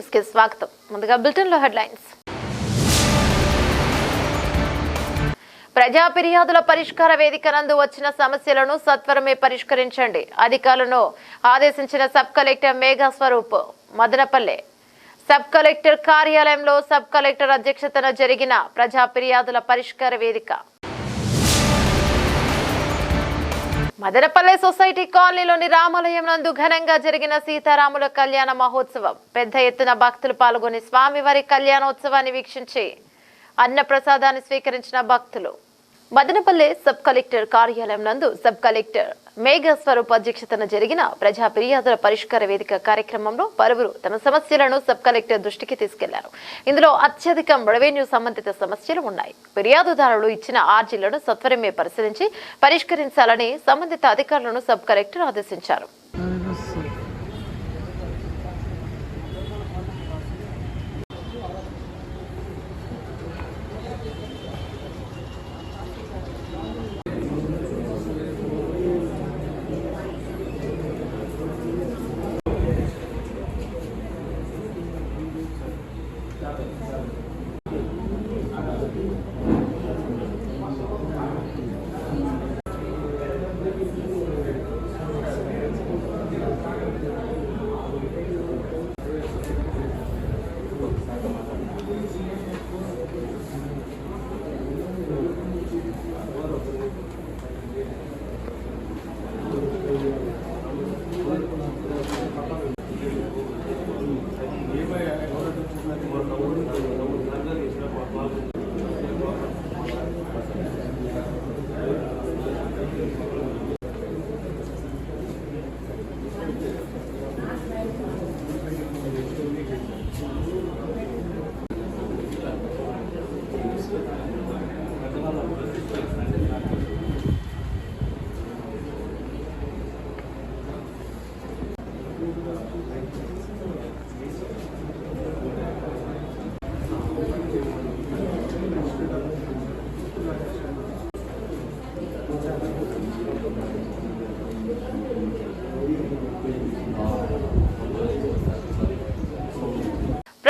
న్యూస్కి స్వాగతం. ముందుగా బులెటిన్లో హెడ్లైన్స్. ప్రజా ఫిర్యాదుల పరిష్కార వేదిక నందు వచ్చిన సమస్యలను సత్వరమే పరిష్కరించండి. అధికారులను ఆదేశించిన sub collector Megha Swaroop Madanapalle. Sub collector కార్యాలయంలో సబ్ కలెక్టర్ అధ్యక్షతన జరిగిన ప్రజా ఫిర్యాదుల పరిష్కార వేదిక. మదనపల్లె సొసైటీ కాలనీలోని రామాలయం నందు ఘనంగా జరిగిన సీతారాముల కళ్యాణ మహోత్సవం. పెద్ద ఎత్తున భక్తులు పాల్గొని స్వామివారి కళ్యాణోత్సవాన్ని వీక్షించి అన్న ప్రసాదాన్ని స్వీకరించిన భక్తులు. మదనపల్లె సబ్ కలెక్టర్ కార్యాలయం నందు సబ్ కలెక్టర్ మేఘా స్వరూప్ అధ్యక్షతన జరిగిన ప్రజా ఫిర్యాదుల పరిష్కార వేదిక కార్యక్రమంలో పలువురు తమ సమస్యలను సబ్ కలెక్టర్ దృష్టికి తీసుకెళ్ళారు. ఇందులో అత్యధికం రెవెన్యూ సంబంధిత సమస్యలు ఉన్నాయి. ఫిర్యాదుదారులు ఇచ్చిన ఆర్జీలను సత్వరమే పరిశీలించి పరిష్కరించాలని సంబంధిత అధికారులను సబ్ కలెక్టర్ ఆదేశించారు.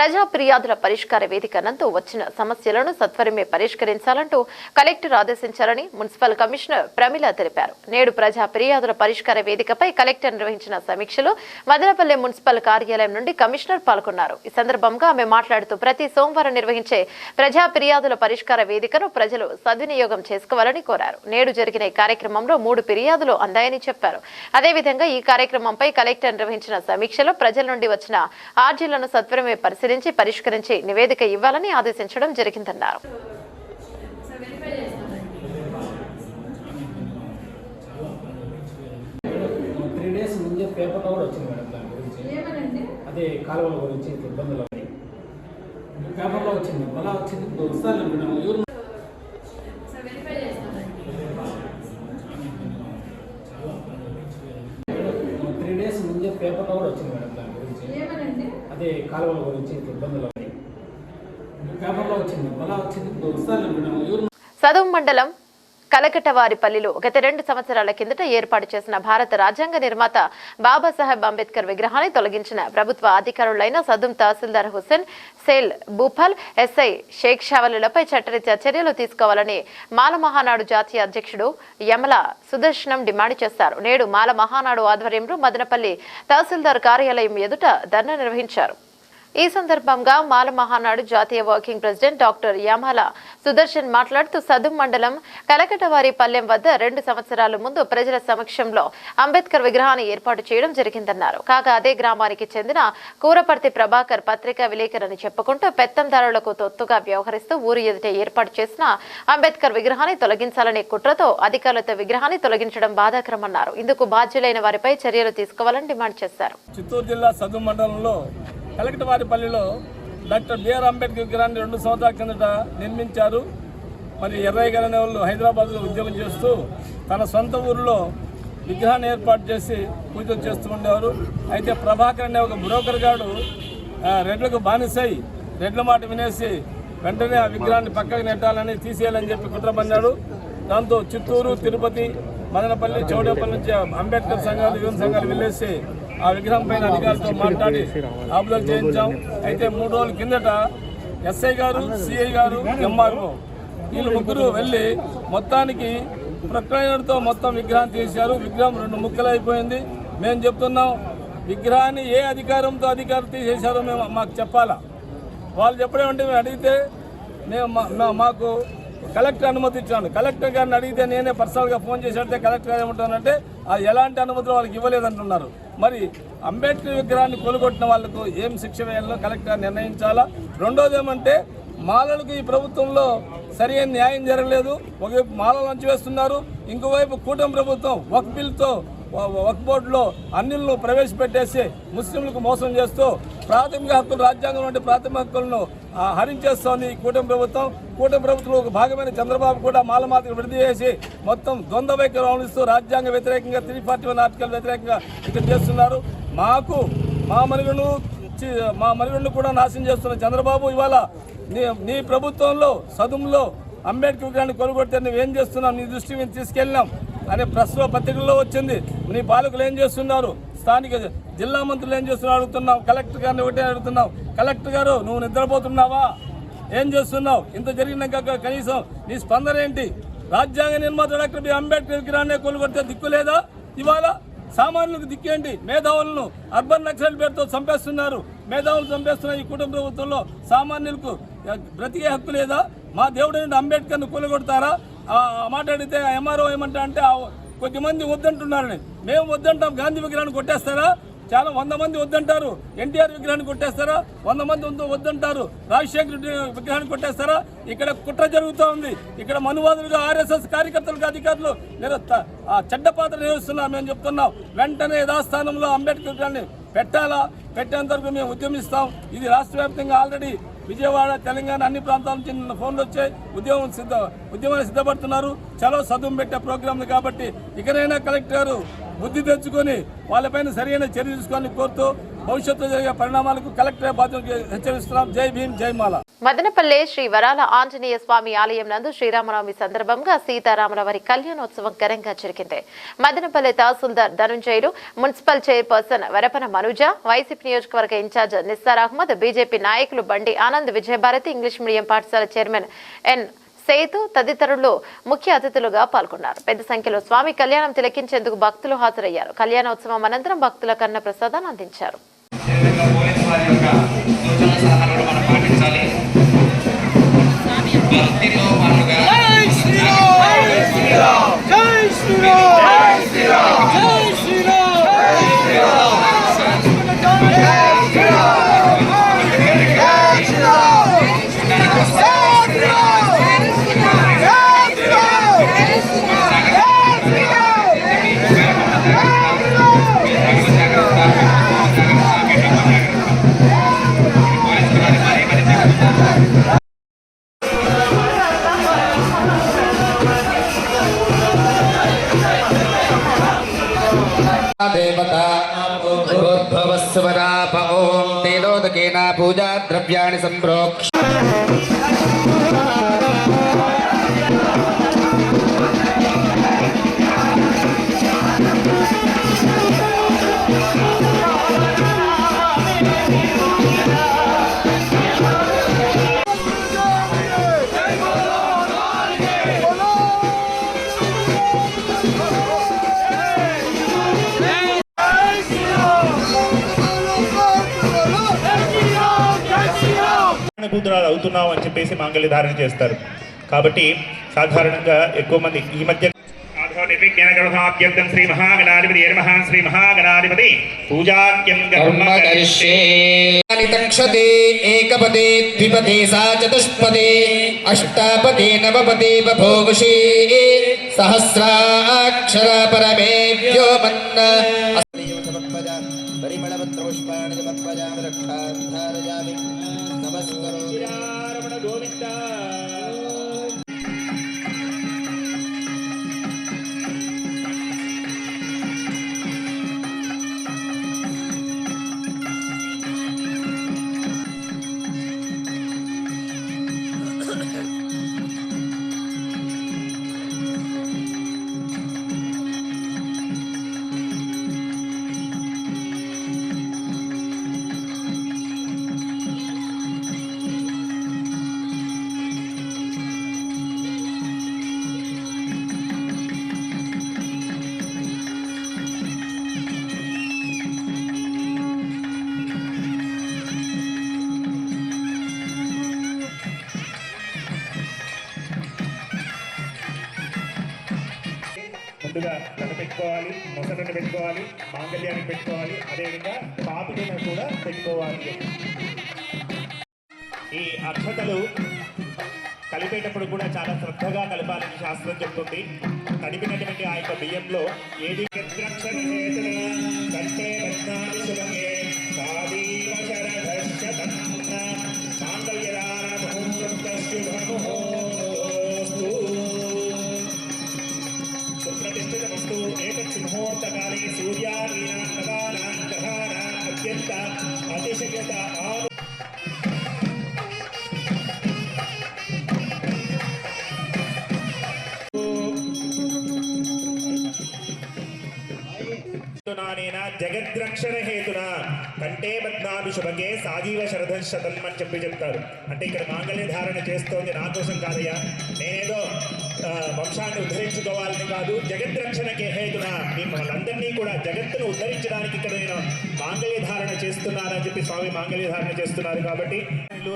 ప్రజా ఫిర్యాదుల పరిష్కార వేదిక నందు వచ్చిన సమస్యలను సత్వరమే పరిష్కరించాలంటూ కలెక్టర్ ఆదేశించారని మున్సిపల్ కమిషనర్ ప్రమిళ తెలిపారు. నేడు ప్రజా ఫిర్యాదుల పరిష్కార వేదికపై కలెక్టర్ నిర్వహించిన సమీక్షలో మదనపల్లె మున్సిపల్ కార్యాలయం నుండి కమిషనర్ పాల్గొన్నారు. ఈ సందర్భంగా ఆమె మాట్లాడుతూ ప్రతి సోమవారం నిర్వహించే ప్రజా ఫిర్యాదుల పరిష్కార వేదికను ప్రజలు సద్వినియోగం చేసుకోవాలని కోరారు. నేడు జరిగిన ఈ కార్యక్రమంలో మూడు ఫిర్యాదులు అందాయని చెప్పారు. అదేవిధంగా ఈ కార్యక్రమంపై కలెక్టర్ నిర్వహించిన సమీక్షలో ప్రజల నుండి వచ్చిన ఆర్జీలను సత్వరమే పరిశీలించి పరిష్కరించి నివేదిక ఇవ్వాలని ఆదేశించడం జరిగిందన్నారు. త్రీ డేస్ ముందే పేపర్లో కూడా వచ్చింది మేడం దాని గురించి. ఏమనండి? అదే కాలువల గురించి ఇంత ఇబ్బందులు ఉన్నాయి. పేపర్లో వచ్చింది. మళ్ళా వచ్చింది? ఇప్పుడు వస్తారు మేడం. ఎవరు? సార్ వెరిఫై చేస్తానండి. త్రీ డేస్ ముందే పేపర్లో కూడా వచ్చింది మేడం. దాని గురించి ఏమనండి అదే కాలువల గురించి ఇబ్బందులు పేపర్లో వచ్చింది మళ్ళా వచ్చింది ఇప్పుడు వస్తారు మండలం కలకటవారిపల్లిలో గత రెండు సంవత్సరాల కిందట ఏర్పాటు చేసిన భారత రాజ్యాంగ నిర్మాత బాబాసాహెబ్ అంబేద్కర్ విగ్రహాన్ని తొలగించిన ప్రభుత్వ అధికారులైన సదుం తహసీల్దార్ హుస్సేన్ సేల్ భూపాల్ ఎస్ఐ షేక్ షావలులపై చట్టరీత్యా చర్యలు తీసుకోవాలని మాల మహానాడు జాతీయ అధ్యక్షుడు యమల సుదర్శనం డిమాండ్ చేశారు. నేడు మాల మహానాడు ఆధ్వర్యంలో మదనపల్లి తహసీల్దార్ కార్యాలయం ఎదుట ధర్నా నిర్వహించారు. ఈ సందర్భంగా మాల మహానాడు జాతీయ working president doctor Yamala Sudarshan మాట్లాడుతూ సదుం మండలం కలకటవారి పల్లెం వద్ద రెండు సంవత్సరాల ముందు ప్రజల సమక్షంలో అంబేద్కర్ విగ్రహాన్ని ఏర్పాటు చేయడం జరిగిందన్నారు. కాగా అదే గ్రామానికి చెందిన కూరపర్తి ప్రభాకర్ పత్రికా విలేకరని చెప్పుకుంటూ పెత్తందారులకు తొత్తుగా వ్యవహరిస్తూ ఊరు ఎదుట ఏర్పాటు చేసిన అంబేద్కర్ విగ్రహాన్ని తొలగించాలనే కుట్రతో అధికారులతో విగ్రహాన్ని తొలగించడం బాధాకరమన్నారు. ఇందుకు బాధ్యులైన వారిపై చర్యలు తీసుకోవాలని డిమాండ్ చేశారు. చిత్తూరు జిల్లా సదు మండలంలో కలకటవారిపల్లిలో డాక్టర్ బిఆర్ అంబేద్కర్ విగ్రహాన్ని రెండు సంవత్సరాల కిందట నిర్మించారు. మరి ఎర్రయ్య గారు వాళ్ళు హైదరాబాద్లో ఉద్యోగం చేస్తూ తన సొంత ఊరిలో విగ్రహాన్ని ఏర్పాటు చేసి పూజలు చేస్తూ ఉండేవారు. అయితే ప్రభాకర్ అనే ఒక బ్రోకర్ గాడు రెడ్లకు బానిసై రెడ్ల మాట వినేసి వెంటనే ఆ విగ్రహాన్ని పక్కకు నెట్టాలని తీసేయాలని చెప్పి కుట్ర పన్నాడు. దాంతో చిత్తూరు తిరుపతి మదనపల్లి చౌడేపల్లి నుంచి అంబేద్కర్ సంఘాలు యువన సంఘాలు వెళ్ళేసి ఆ విగ్రహం పైన అధికారులతో మాట్లాడి ఆపుదల చేయించాం. అయితే మూడు రోజుల కిందట ఎస్ఐ గారు సిఐ గారు ఎంఆర్ఓ వీళ్ళు ముగ్గురు వెళ్ళి మొత్తానికి ప్రక్రియతో మొత్తం విగ్రహం తీశారు. విగ్రహం రెండు ముక్కలు అయిపోయింది. మేము చెప్తున్నాం విగ్రహాన్ని ఏ అధికారంతో అధికారం తీసేశారో మేము మాకు చెప్పాలా? వాళ్ళు చెప్పడేమంటే మేము అడిగితే మేము మా- మాకు కలెక్టర్ అనుమతి ఇచ్చాను. కలెక్టర్ గారిని అడిగితే నేనే పర్సనల్గా ఫోన్ చేసి అడిగితే కలెక్టర్ గారు ఏమంటానంటే అది ఎలాంటి అనుమతులు వాళ్ళకి ఇవ్వలేదంటున్నారు. మరి అంబేద్కర్ విగ్రహాన్ని కొలుగొట్టిన వాళ్ళకు ఏం శిక్ష వేయాలో కలెక్టర్ నిర్ణయించాలా? రెండోది ఏమంటే మాలలకు ఈ ప్రభుత్వంలో సరైన న్యాయం జరగలేదు. ఒకవైపు మాలలు అంచివేస్తున్నారు ఇంకోవైపు కూటమి ప్రభుత్వం ఒక బిల్తో వక్ బోర్డులో అన్నిలను ప్రవేశపెట్టేసి ముస్లింలకు మోసం చేస్తూ ప్రాథమిక హక్కులు రాజ్యాంగం వంటి ప్రాథమిక హక్కులను హరించేస్తోంది ఈ కూటమి ప్రభుత్వం. కూటమి ప్రభుత్వం ఒక భాగమైన చంద్రబాబు కూడా మాలమాతకు విడుదల చేసి మొత్తం ద్వంద్వ వైఖరి అవలంబిస్తూ రాజ్యాంగ వ్యతిరేకంగా త్రీ ఫార్టీ వన్ ఆర్టికల్ వ్యతిరేకంగా ఇక్కడ చేస్తున్నారు. మాకు మా మనుగడను మా మనుగడను కూడా నాశనం చేస్తున్న చంద్రబాబు ఇవాళ నీ నీ ప్రభుత్వంలో సదుములో అంబేద్కర్ విగ్రహాన్ని కొనుగొడితే నువ్వేం చేస్తున్నావు? నీ దృష్టి మేము తీసుకెళ్ళినాం. అనే ప్రస్తుత పత్రికల్లో వచ్చింది. నీ పాలకులు ఏం చేస్తున్నారు? స్థానిక జిల్లా మంత్రులు ఏం చేస్తున్నారు అడుగుతున్నావు కలెక్టర్ గారిని ఒకటే అడుగుతున్నావు కలెక్టర్ గారు నువ్వు నిద్రపోతున్నావా? ఏం చేస్తున్నావు? ఇంత జరిగినాక కనీసం నీ స్పందన ఏంటి? రాజ్యాంగ నిర్మాత డాక్టర్ బి. అంబేద్కర్ విగ్రహాన్ని కొనుగొడితే దిక్కు లేదా? ఇవాళ సామాన్యులకు దిక్కేంటి మేధావులను అర్బన్ నక్సల్ పేరుతో చంపేస్తున్నారు. మేధావులు చంపేస్తున్న ఈ కుటుంబ ప్రభుత్వంలో సామాన్యులకు బ్రతికే హక్కు లేదా? మా దేవుడైన అంబేద్కర్ను కూలగొడతారా? మాట్లాడితే ఎంఆర్ఓ ఏమంటా అంటే కొద్దిమంది వద్దంటున్నారని. మేము వద్దంటాం గాంధీ విగ్రహాన్ని కొట్టేస్తారా? చాలా వంద మంది వద్దంటారు. ఎన్టీఆర్ విగ్రహాన్ని కొట్టేస్తారా? వంద మంది వద్దంటారు. రాజశేఖర రెడ్డి విగ్రహాన్ని కొట్టేస్తారా? ఇక్కడ కుట్ర జరుగుతూ ఉంది. ఇక్కడ మనువాదులుగా ఆర్ఎస్ఎస్ కార్యకర్తలకు అధికారులు ఆ చెడ్డ పాత్ర నిర్వహిస్తున్నారు మేము చెప్తున్నాం. వెంటనే యథాస్థానంలో అంబేద్కర్ విగ్రహాన్ని పెట్టాలా? పెట్టేంతవరకు మేము ఉద్యమిస్తాం. ఇది రాష్ట్ర వ్యాప్తంగా ఆల్రెడీ విజయవాడ తెలంగాణ అన్ని ప్రాంతాల నుంచి నిన్న ఫోన్లు వచ్చాయి. ఉద్యమం సిద్ధ ఉద్యమాన్ని సిద్ధపడుతున్నారు. చలో చదువు పెట్టే ప్రోగ్రాంలు కాబట్టి ఇకనైనా కలెక్టర్ గారు బుద్ధి తెచ్చుకొని వాళ్ళపైన సరైన చర్య తీసుకోవాలని కోరుతూ భవిష్యత్తు జరిగే పరిణామాలకు కలెక్టర్ బాధ్యత హెచ్చరిస్తున్నాం. జై భీం జైమాల మదనపల్లె శ్రీ వరాల ఆంజనేయ స్వామి ఆలయం నందు శ్రీరామనవమి సందర్భంగా సీతారాముల వారి కళ్యాణోత్సవం ఘనంగా జరిగింది. మదనపల్లె తహసీల్దార్ Dhanunjayulu municipal chairperson Varapana Manuja YCP నియోజకవర్గ ఇన్ఛార్జ్ నిస్సార్ అహ్మద్ బీజేపీ నాయకులు బండి ఆనంద్ విజయభారతి ఇంగ్లీష్ మీడియం పాఠశాల చైర్మన్ ఎన్ సేతు తదితరులు ముఖ్య అతిథులుగా పాల్గొన్నారు. పెద్ద సంఖ్యలో స్వామి కళ్యాణం తిలకించేందుకు భక్తులు హాజరయ్యారు. కళ్యాణోత్సవం అనంతరం భక్తుల కన్న ప్రసాదాన్ని అందించారు. అదేవిధంగా పోలీసు వారి भवस्वराप ॐ पूजा द्रव्याणि संप्रोक्ष పూతురాలు అవుతున్నావు అని చెప్పేసి మాంగళ్య ధారణ చేస్తారు. కాబట్టి సాధారణంగా ఎక్కువ మంది ఈ మధ్య శ్రీ మహాగణాధిపతి శ్రీ మహాగణాధిపతి పూజాక్యం కర్మ కరిష్యే. తక్షతే ఏకపదే ద్విపదే సా చతుష్పదే అష్టాపదే నవపదే బభూవషే సహస్రాక్షర పరమే వ్యోమన్న పరిమళపత్ర పుష్పాణి సమర్పయామి రక్షాధారయామి నమస్కరోమి గోవిందా కళ్యాణం పెట్టుకోవాలి. అదేవిధంగా పాపికను కూడా పెట్టుకోవాలి. ఈ అక్షతలు కలిపేటప్పుడు కూడా చాలా శ్రద్ధగా కలపాలని శాస్త్రం చెప్తుంది. తడిపినటువంటి ఆ యొక్క బియ్యంలో ఏది గద్రక్షణ హేతున కంటే జగద్రక్షణ హేతున కంటే పద్నాభి శుభకే సాజీవ శరధం శతం అని చెప్పి చెప్తారు. అంటే ఇక్కడ మాంగళ్య ధారణ చేస్తోంది నా కోసం కాదయ్యా. నేనేదో వంశాన్ని ఉద్ధరించుకోవాలని కాదు జగత్ రక్షణకే హేతున మిమ్మల్ని కూడా జగత్తును ఉద్ధరించడానికి ఇక్కడ నేను మాంగళ్య ధారణ చేస్తున్నానని చెప్పి స్వామి మాంగళ్య ధారణ చేస్తున్నారు కాబట్టి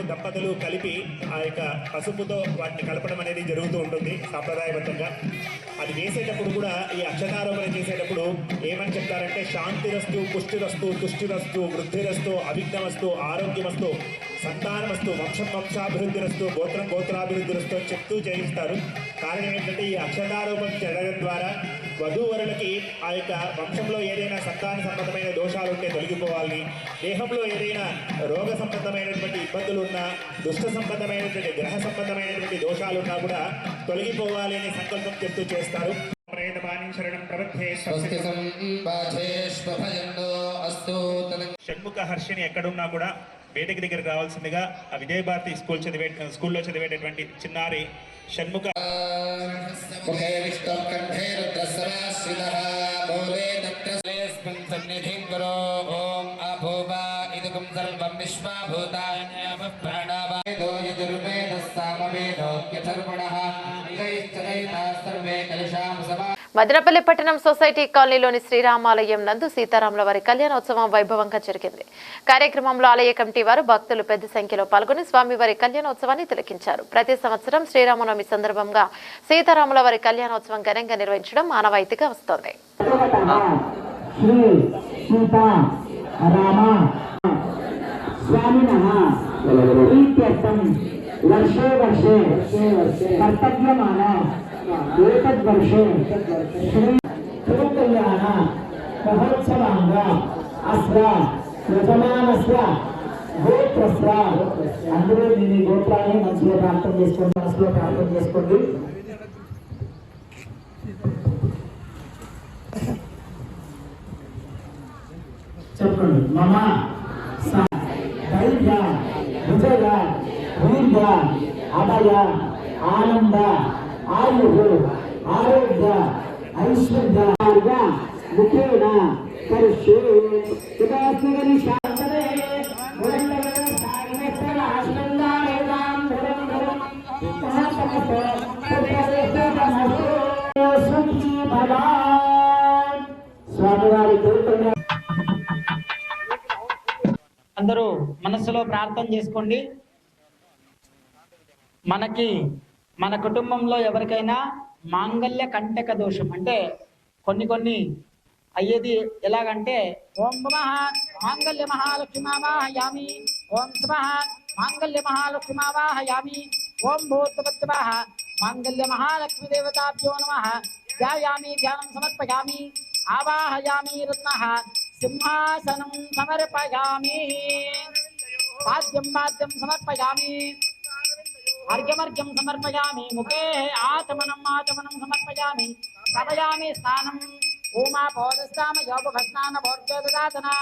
దంపతులు కలిపి ఆ యొక్క పసుపుతో వాటిని కలపడం అనేది జరుగుతూ ఉంటుంది సాంప్రదాయబద్ధంగా. అది వేసేటప్పుడు కూడా ఈ అక్షతారోపణ చేసేటప్పుడు ఏమని చెప్తారంటే శాంతిరస్తు పుష్టిరస్తు తుష్టిరస్తు వృద్ధిరస్తు అభిజ్ఞమస్తు ఆరోగ్యమస్తు సంతానమస్తు వంశం వంశాభివృద్ధిరస్తు గోత్రం గోత్రాభివృద్ధిరస్తు చెప్తూ చేయిస్తారు కారణం ఏంటంటే ఈ అక్షతారోపణ జరగడం ద్వారా వధూవరులకి ఆ యొక్క వంశంలో ఏదైనా సంతాన సంబంధమైన దోషాలు ఉంటే తొలగిపోవాలని దేహంలో ఏదైనా రోగ సంబంధమైనటువంటి ఇబ్బందులు ఉన్నా దుష్ట సంబంధమైనటువంటి గ్రహ సంబంధమైనటువంటి దోషాలు ఉన్నా కూడా తొలగిపోవాలి అనే సంకల్పం చెప్తూ చేస్తారు. ప్రేతమాని శరణం ప్రబద్ధే స్వస్తి సంభాషేష్వభయందో అస్తు తన షణ్ముఖ హర్షిని ఎక్కడున్నా కూడా వేదిక దగ్గరికి రావాల్సిందిగా ఆ విజయభారతి స్కూల్ చదివే స్కూల్లో చదివేటటువంటి చిన్నారి षण्मुख। मुखे विष्णु कंठे रुद्रसराश्रितः बोले दत्तस्मिन् सन्निधिं करो ॐ अभूवा इदुकं सर्वं विश्वाभूतान्यपप्राणावादो यजुर्वेदस्सामवेदोऽप्यथर्पणः कैश्चनैताः सर्वे कलशां समा మదనపల్లి పట్టణం సొసైటీ కాలనీలోని శ్రీరామాలయం నందు సీతారాముల వారి కళ్యాణోత్సవం వైభవంగా జరిగింది. కార్యక్రమంలో ఆలయ కమిటీ వారు భక్తులు పెద్ద సంఖ్యలో పాల్గొని స్వామివారి కళ్యాణోత్సవాన్ని తిలకించారు. ప్రతి సంవత్సరం శ్రీరామనవమి సందర్భంగా సీతారాముల వారి కళ్యాణోత్సవం ఘనంగా నిర్వహించడం ఆనవాయితీగా వస్తోంది. వర్షే వర్షే కర్తవ్యమాన. ఏతద్వర్షే శ్రీ తిరుకల్యాణ మహోత్సవాంగ అస్ర యజమానస్య గోత్రస్య అందరూ మీ మీ గోత్రాన్ని మనసులో ప్రార్థన చేసుకోండి మనసులో ప్రార్థన చేసుకోండి. చెప్పండి. మమ ధైర్య విజయ వీర్య అభయ ఆనంద ఆయు ఆరోగ్య ఐశ్వర్య ముఖ్యమైన స్వామివారి అందరూ మనస్సులో ప్రార్థన చేసుకోండి. మనకి మన కుటుంబంలో ఎవరికైనా మాంగళ్య కంటక దోషం అంటే కొన్ని కొన్ని అయ్యేది ఎలాగంటే ఓం నమః మాంగళ్య మహాలక్ష్మీమావాహయామి ఓం శుభః మాంగళ్య మహాలక్ష్మీమావాహయామి ఓం భూతవత్సవః మాంగళ్య మహాలక్ష్మి దేవతాభ్యో నమ ధ్యాయామి ధ్యానం సమర్పయామి ఆవాహయామి రత్న సింహాసనం సమర్పయామి పాద్యం పాద్యం సమర్పయామి. अर्घ्यमर्घ्यम समर्पया मुखे आचमनम् आचमनं समर्पयामि। स्थापयामि स्थानम् ऊमापोदस्ताम योपभस्नानभोर्जोददातना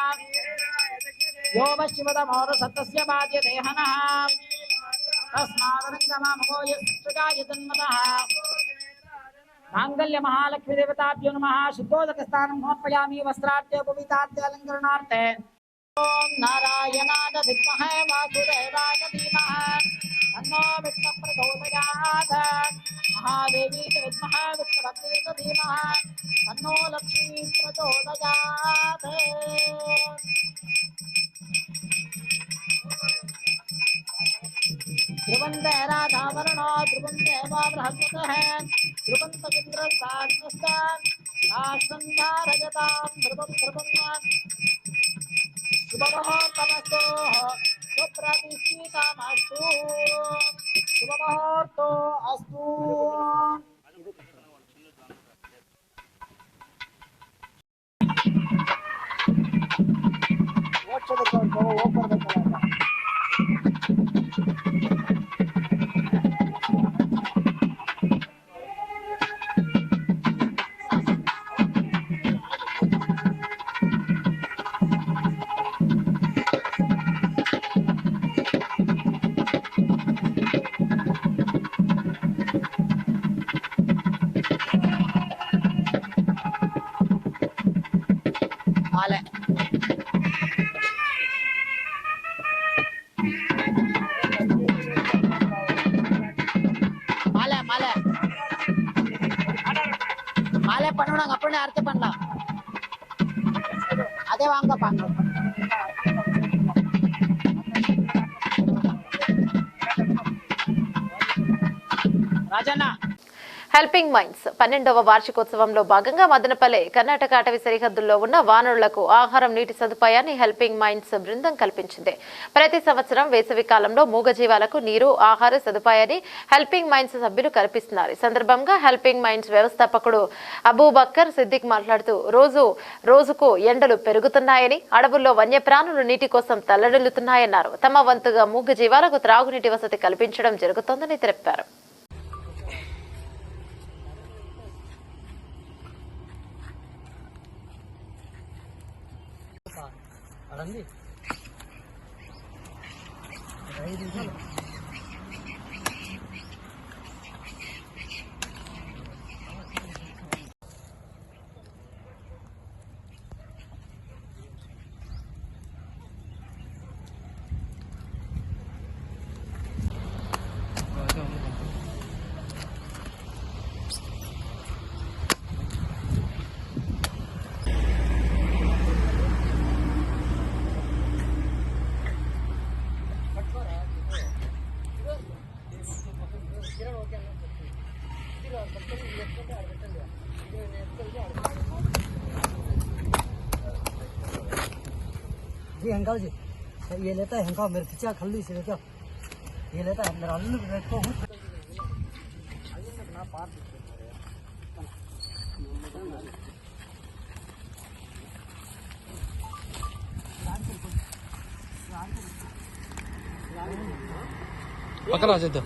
योपशिवतमोरसत्तस्य बाध्य देहनः तस्मादनङ्गमो यस्तुजाय तन्मतः माङ्गल्यमहालक्ष्मीदेवताभ्यो नमः। शुद्धोदकस्थानं समर्पयामि। वस्त्रार्थे, उपवितार्थे, अलङ्करणार्थे। ॐ नारायणाय विद्महे वासुदेवाय धीमः तन्नो विष्णुप्रचोदयात् महादेवी च विद्मः विष्णुभक्ति च धीमः तन्नो लक्ष्मी प्रचोदयात् ध्रुवं राधावरणो ध्रुवं देवा बृहस्पतः ప్రతిష్ఠితమస్తు ఇంద్రస్తాగ్నస్త శుభముహూర్తో అస్తు ఓపెన్ రాజన్న. Helping minds. పన్నెండవ వార్షికోత్సవంలో భాగంగా మదనపల్లె కర్ణాటక అటవీ సరిహద్దుల్లో ఉన్న వానరులకు ఆహారం నీటి సదుపాయాన్ని హెల్పింగ్ మైండ్స్ బృందం కల్పించింది. ప్రతి సంవత్సరం వేసవి కాలంలో మూగజీవాలకు నీరు ఆహార సదుపాయాన్ని హెల్పింగ్ మైండ్స్ సభ్యులు కల్పిస్తున్నారు. ఈ సందర్భంగా హెల్పింగ్ మైండ్స్ వ్యవస్థాపకుడు అబూబక్కర్ సిద్దిక్ మాట్లాడుతూ రోజు రోజుకు ఎండలు పెరుగుతున్నాయని అడవుల్లో వన్యప్రాణులు నీటి కోసం తల్లడిల్లుతున్నాయన్నారు. తమ వంతుగా మూగజీవాలకు త్రాగునీటి వసతి కల్పించడం జరుగుతోందని తెలిపారు. అడండి हैंकाव जी। ये लेता है हैंकाव खिंचा खल्ली से देखो ये लेता है, मेरा आलू रखता हूँ। पकड़ा जाता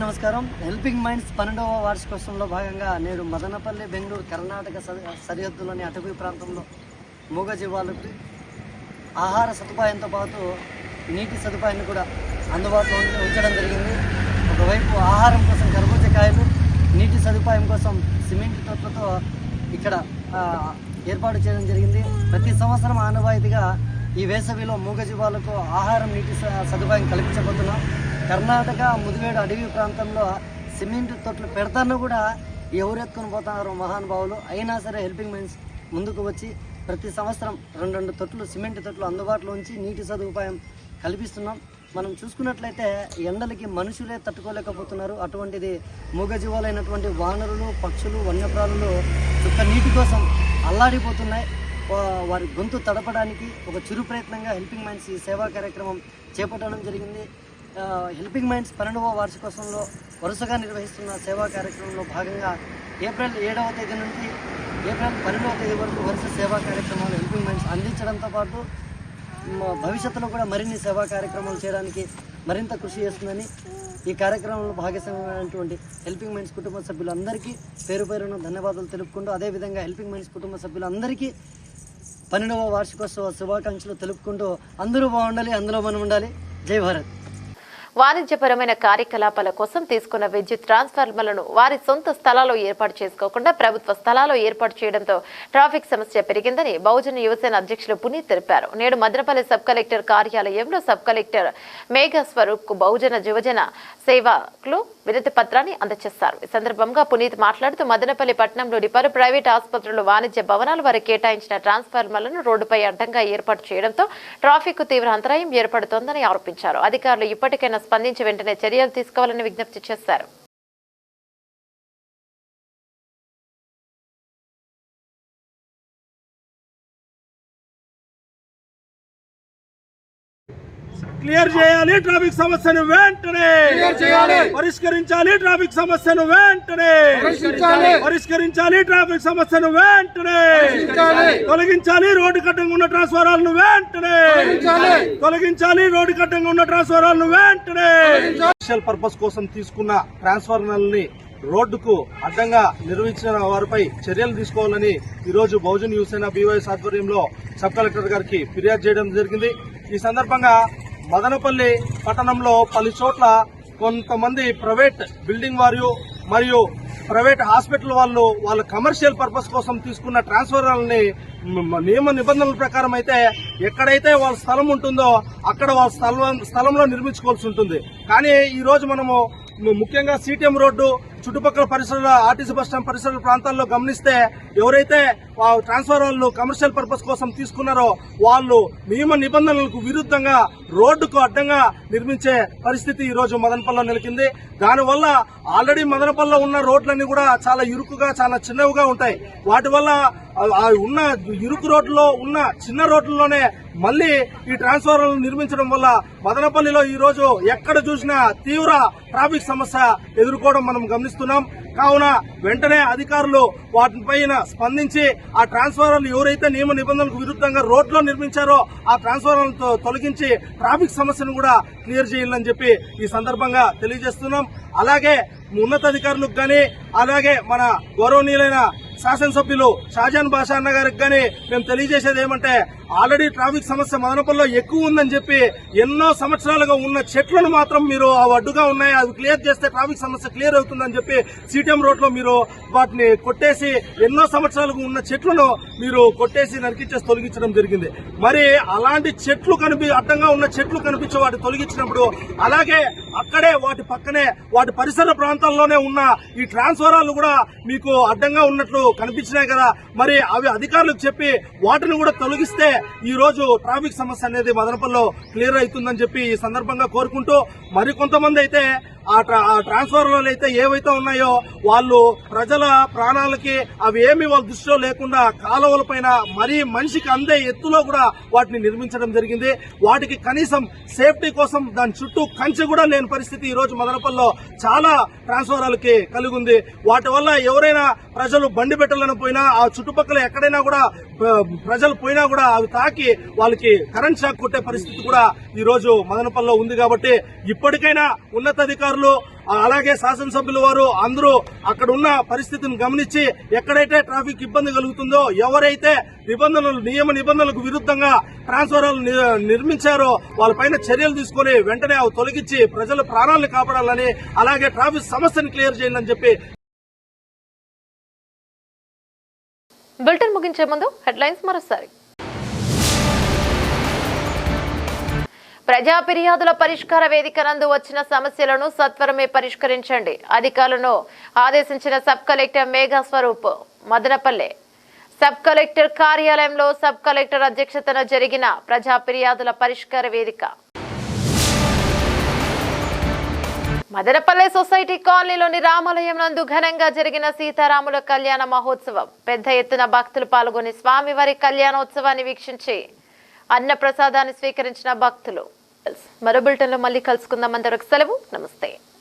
నమస్కారం. హెల్పింగ్ మైండ్స్ పన్నెండవ వార్షికోత్సవంలో భాగంగా నేను మదనపల్లి బెంగళూరు కర్ణాటక సరిహద్దులోని అటవీ ప్రాంతంలో మూగజీవాలకు ఆహార సదుపాయంతో పాటు నీటి సదుపాయాన్ని కూడా అందుబాటులో ఉంచడం జరిగింది. ఒకవైపు ఆహారం కోసం కర్బూజకాయలు నీటి సదుపాయం కోసం సిమెంట్ తొట్లతో ఇక్కడ ఏర్పాటు చేయడం జరిగింది. ప్రతి సంవత్సరం ఆనవాయితీగా ఈ వేసవిలో మూగజీవాలకు ఆహారం నీటి స- సదుపాయం కల్పించబోతున్నాం. కర్ణాటక ముదివేడు అడవి ప్రాంతంలో సిమెంట్ తొట్లు పెడతాను కూడా ఎవరెత్తుకొని పోతున్నారు మహానుభావులు అయినా సరే హెల్పింగ్ మైన్స్ ముందుకు వచ్చి ప్రతి సంవత్సరం రెండు రెండు తొట్లు సిమెంట్ తొట్లు అందుబాటులో ఉంచి నీటి సదుపాయం కల్పిస్తున్నాం. మనం చూసుకున్నట్లయితే ఎండలకి మనుషులే తట్టుకోలేకపోతున్నారు. అటువంటిది మూగజీవాలైనటువంటి వానరులు పక్షులు వన్యప్రాణులు చుక్క నీటి కోసం అల్లాడిపోతున్నాయి. వారి గొంతు తడపడానికి ఒక చిరు ప్రయత్నంగా హెల్పింగ్ మైన్స్ ఈ సేవా కార్యక్రమం చేపట్టడం జరిగింది. హెల్పింగ్ మైండ్స్ పన్నెండవ వార్షికోత్సవంలో వరుసగా నిర్వహిస్తున్న సేవా కార్యక్రమంలో భాగంగా ఏప్రిల్ ఏడవ తేదీ నుండి ఏప్రిల్ పన్నెండవ తేదీ వరకు వరుస సేవా కార్యక్రమాలు హెల్పింగ్ మైండ్స్ అందించడంతో పాటు భవిష్యత్తులో కూడా మరిన్ని సేవా కార్యక్రమాలు చేయడానికి మరింత కృషి చేస్తుందని ఈ కార్యక్రమంలో భాగస్వామ్యమైనటువంటి హెల్పింగ్ మైండ్స్ కుటుంబ సభ్యులందరికీ పేరు పేరున ధన్యవాదాలు తెలుపుకుంటూ అదేవిధంగా హెల్పింగ్ మైండ్స్ కుటుంబ సభ్యులందరికీ పన్నెండవ వార్షికోత్సవ శుభాకాంక్షలు తెలుపుకుంటూ అందరూ బాగుండాలి అందులో మనం ఉండాలి. జై భారత్. వాణిజ్యపరమైన కార్యకలాపాల కోసం తీసుకున్న విద్యుత్ ట్రాన్స్ఫార్మర్లను వారి సొంత స్థలాల్లో ఏర్పాటు చేసుకోకుండా ప్రభుత్వ స్థలాల్లో ఏర్పాటు చేయడంతో ట్రాఫిక్ సమస్య పెరిగిందని బహుజన యువసేన అధ్యక్షులు పునీత్ తెలిపారు. నేడు మద్రపల్లి సబ్ కలెక్టర్ కార్యాలయంలో సబ్ కలెక్టర్ మేఘా స్వరూప్కు బహుజన యువజన సేవకులు వినతి పత్రాన్ని అందజేస్తారు ఈ సందర్భంగా పునీత్ మాట్లాడుతూ మదనపల్లి పట్టణంలోని పలు ప్రైవేట్ ఆసుపత్రులు వాణిజ్య భవనాలు వారికి కేటాయించిన ట్రాన్స్ఫార్మర్లను రోడ్డుపై అడ్డంగా ఏర్పాటు చేయడంతో ట్రాఫిక్ తీవ్ర అంతరాయం ఏర్పడుతోందని ఆరోపించారు. అధికారులు ఇప్పటికైనా స్పందించి వెంటనే చర్యలు తీసుకోవాలని విజ్ఞప్తి చేశారు. క్లియర్ చేయాలి. ట్రాఫిక్ సమస్యను వెంటనే పరిష్కరించాలి. ట్రాఫిక్ సమస్యను వెంటనే పరిష్కరించాలి. ట్రాఫిక్ సమస్యను వెంటనే తొలగించాలి. రోడ్డు కట్టంగా ఉన్న ట్రాన్స్ఫారాలను వెంటనే తొలగించాలి. రోడ్డు కట్టంగా ఉన్న ట్రాన్స్ఫారాలను వెంటనే కమర్షియల్ పర్పస్ కోసం తీసుకున్న ట్రాన్స్ఫార్మర్లని రోడ్డుకు అడ్డంగా నిర్వహించిన వారిపై చర్యలు తీసుకోవాలని ఈరోజు బహుజన్ యువసేన బీవైఎస్ ఆధ్వర్యంలో సబ్ కలెక్టర్ గారికి ఫిర్యాదు చేయడం జరిగింది. ఈ సందర్భంగా మదనపల్లి పట్టణంలో పలు చోట్ల కొంతమంది ప్రైవేట్ బిల్డింగ్ వారు మరియు ప్రైవేట్ హాస్పిటల్ వాళ్ళు వాళ్ళ కమర్షియల్ పర్పస్ కోసం తీసుకున్న ట్రాన్స్ఫార్మర్లని నియమ నిబంధనల ప్రకారం అయితే ఎక్కడైతే వాళ్ళ స్థలం ఉంటుందో అక్కడ వాళ్ళ స్థలం స్థలంలో నిర్మించుకోవాల్సి ఉంటుంది. కానీ ఈరోజు మనము ముఖ్యంగా సిటిఎం రోడ్డు చుట్టుపక్కల పరిసరాల ఆర్టీసీ బస్ స్టాండ్ పరిసర ప్రాంతాల్లో గమనిస్తే ఎవరైతే ఆ ట్రాన్స్ఫార్మర్లు కమర్షియల్ పర్పస్ కోసం తీసుకున్నారో వాళ్ళు నియమ నిబంధనలకు విరుద్ధంగా రోడ్డుకు అడ్డంగా నిర్మించే పరిస్థితి ఈ రోజు మదనపల్లిలో నెలకొంది. దానివల్ల ఆల్రెడీ మదనపల్లిలో ఉన్న రోడ్లన్నీ కూడా చాలా ఇరుకుగా చాలా చిన్నవిగా ఉంటాయి. వాటి వల్ల ఉన్న ఇరుకు రోడ్లలో ఉన్న చిన్న రోడ్లలోనే మళ్ళీ ఈ ట్రాన్స్ఫార్మర్లు నిర్మించడం వల్ల మదనపల్లిలో ఈ రోజు ఎక్కడ చూసినా తీవ్ర ట్రాఫిక్ సమస్య ఎదుర్కోవడం మనం గమనిస్తున్నాం కావున వెంటనే అధికారులు వాటిపైన స్పందించి ఆ ట్రాన్స్ఫార్మర్లు ఎవరైతే నియమ నిబంధనలకు విరుద్ధంగా రోడ్లో నిర్మించారో ఆ ట్రాన్స్ఫార్మర్లతో తొలగించి ట్రాఫిక్ సమస్యను కూడా క్లియర్ చేయాలని చెప్పి ఈ సందర్భంగా తెలియజేస్తున్నాం. అలాగే ఉన్నతాధికారులకు కానీ అలాగే మన గౌరవనీయులైన శాసనసభ్యులు షాజాన్ బాషా అన్న గారికి కానీ మేము తెలియజేసేది ఏమంటే ఆల్రెడీ ట్రాఫిక్ సమస్య మదనపల్లిలో ఎక్కువ ఉందని చెప్పి ఎన్నో సంవత్సరాలుగా ఉన్న చెట్లను మాత్రం మీరు ఆ అడ్డుగా ఉన్నాయి. అవి క్లియర్ చేస్తే ట్రాఫిక్ సమస్య క్లియర్ అవుతుందని చెప్పి సిటిఎం రోడ్లో మీరు వాటిని కొట్టేసి ఎన్నో సంవత్సరాలుగా ఉన్న చెట్లను మీరు కొట్టేసి నరికించేసి తొలగించడం జరిగింది. మరి అలాంటి చెట్లు కనిపి అడ్డంగా ఉన్న చెట్లు కనిపించే వాటి తొలగించినప్పుడు అలాగే అక్కడే వాటి పక్కనే వాటి పరిసర ప్రాంతాల్లోనే ఉన్న ఈ ట్రాన్స్ఫారాలు కూడా మీకు అడ్డంగా ఉన్నట్లు కనిపించినాయి కదా. మరి అవి అధికారులకు చెప్పి వాటిని కూడా తొలగిస్తే ఈ రోజు ట్రాఫిక్ సమస్య అనేది మదనపల్లిలో క్లియర్ అవుతుందని చెప్పి ఈ సందర్భంగా కోరుకుంటూ మరి కొంతమంది అయితే ఆ ట్రా- ఆ ట్రాన్స్ఫార్మర్లు అయితే ఏవైతే ఉన్నాయో వాళ్ళు ప్రజల ప్రాణాలకి అవి ఏమి వాళ్ళ దృష్టిలో లేకుండా కాలువల పైన మరీ మనిషికి అందే ఎత్తులో కూడా వాటిని నిర్మించడం జరిగింది. వాటికి కనీసం సేఫ్టీ కోసం దాని చుట్టూ కంచె కూడా లేని పరిస్థితి ఈ రోజు మదనపల్లిలో చాలా ట్రాన్స్ఫార్మర్లకి కలిగి ఉంది. వాటి వల్ల ఎవరైనా ప్రజలు బండి పెట్టాలని పోయినా ఆ చుట్టుపక్కల ఎక్కడైనా కూడా ప్రజలు పోయినా కూడా అవి తాకి వాళ్ళకి కరెంట్ షాక్ కొట్టే పరిస్థితి కూడా ఈ రోజు మదనపల్లిలో ఉంది కాబట్టి ఇప్పటికైనా ఉన్నతాధికారులు అలాగే శాసనసభ్యుల వారు అందరూ అక్కడ ఉన్న పరిస్థితిని గమనించి ఎక్కడైతే ట్రాఫిక్ ఇబ్బంది కలుగుతుందో ఎవరైతే నిబంధనలు నియమ నిబంధనలకు విరుద్ధంగా ట్రాన్స్ఫార్మర్లు ని- నిర్మించారో వాళ్ళపైన చర్యలు తీసుకుని వెంటనే అవి తొలగించి ప్రజల ప్రాణాలను కాపాడాలని అలాగే ట్రాఫిక్ సమస్యను క్లియర్ చేయాలని చెప్పి బులెటిన్ ముగించే ముందు హెడ్లైన్స్ మరోసారి. ప్రజా ఫిర్యాదుల పరిష్కార వేదిక నందు వచ్చిన సమస్యలను సత్వరమే పరిష్కరించండి. అధికారులను ఆదేశించిన sub collector Megha Swaroop Madanapalle. Sub collector కార్యాలయంలో సబ్ కలెక్టర్ అధ్యక్షతన జరిగిన ప్రజా ఫిర్యాదుల పరిష్కార వేదిక. మదనపల్లె సొసైటీ కాలనీలోని రామాలయం నందు ఘనంగా జరిగిన సీతారాముల కళ్యాణ మహోత్సవం. పెద్ద ఎత్తున భక్తులు పాల్గొని స్వామివారి కళ్యాణోత్సవాన్ని వీక్షించి అన్న ప్రసాదాన్ని స్వీకరించిన భక్తులు. మరో బులెటిన్లో మళ్ళీ కలుసుకుందాం. అందరికి సెలవు. నమస్తే.